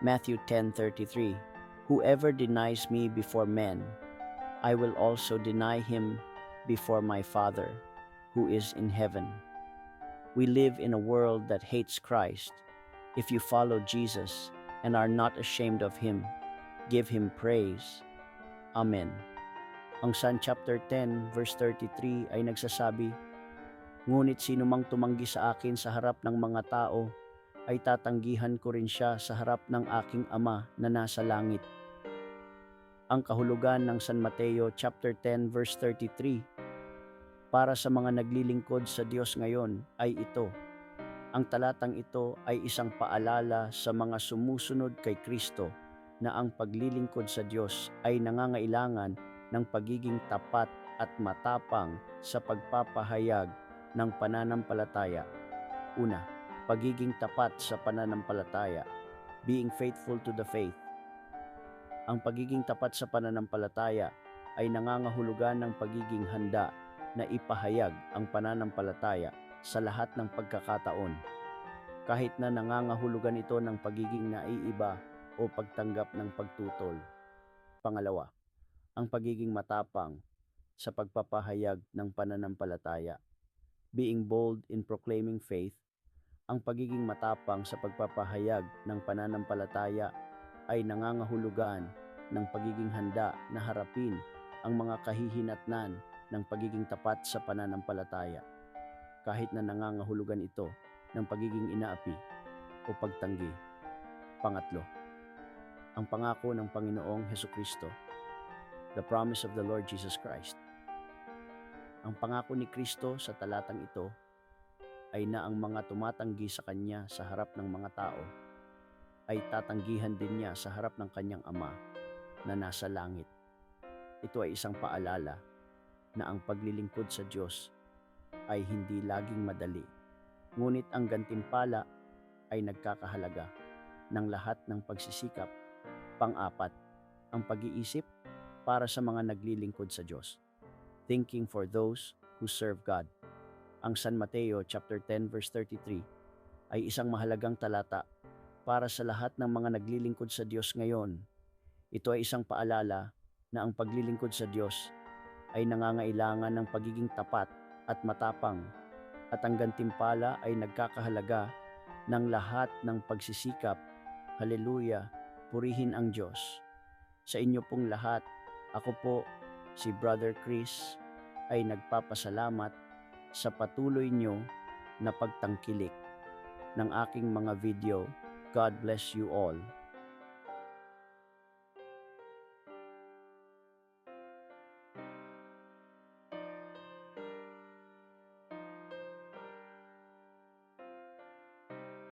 Matthew 10:33 Whoever denies me before men, I will also deny him before my Father who is in heaven. We live in a world that hates Christ. If you follow Jesus and are not ashamed of him, give him praise. Amen. Ang San chapter 10 verse 33 ay nagsasabi, Ngunit sino mang tumanggi sa akin sa harap ng mga tao, ay tatanggihan ko rin siya sa harap ng aking ama na nasa langit. Ang kahulugan ng San Mateo chapter 10 verse 33 para sa mga naglilingkod sa Diyos ngayon ay ito. Ang talatang ito ay isang paalala sa mga sumusunod kay Kristo na ang paglilingkod sa Diyos ay nangangailangan ng pagiging tapat at matapang sa pagpapahayag ng pananampalataya. Una, pagiging tapat sa pananampalataya, being faithful to the faith. Ang pagiging tapat sa pananampalataya ay nangangahulugan ng pagiging handa na ipahayag ang pananampalataya sa lahat ng pagkakataon. Kahit na nangangahulugan ito ng pagiging naiiba o pagtanggap ng pagtutol. Pangalawa, ang pagiging matapang sa pagpapahayag ng pananampalataya. Being bold in proclaiming faith, ang pagiging matapang sa pagpapahayag ng pananampalataya ay nangangahulugan ng pagiging handa na harapin ang mga kahihinatnan ng pagiging tapat sa pananampalataya, kahit na nangangahulugan ito ng pagiging inaapi o pagtanggi. Pangatlo, ang pangako ng Panginoong Heso Kristo, the promise of the Lord Jesus Christ. Ang pangako ni Kristo sa talatang ito ay na ang mga tumatanggi sa Kanya sa harap ng mga tao ay tatanggihan din niya sa harap ng Kanyang Ama na nasa langit. Ito ay isang paalala na ang paglilingkod sa Diyos ay hindi laging madali. Ngunit ang gantimpala ay nagkakahalaga ng lahat ng pagsisikap. Pang-apat, ang pag-iisip para sa mga naglilingkod sa Diyos. Thinking for those who serve God. Ang San Mateo chapter 10 verse 33 ay isang mahalagang talata para sa lahat ng mga naglilingkod sa Diyos ngayon. Ito ay isang paalala na ang paglilingkod sa Diyos ay nangangailangan ng pagiging tapat at matapang at ang gantimpala ay nagkakahalaga ng lahat ng pagsisikap. Haleluya, purihin ang Diyos. Sa inyo pong lahat, ako po, si Brother Chris, ay nagpapasalamat sa patuloy nyo na pagtangkilik ng aking mga video. God bless you all.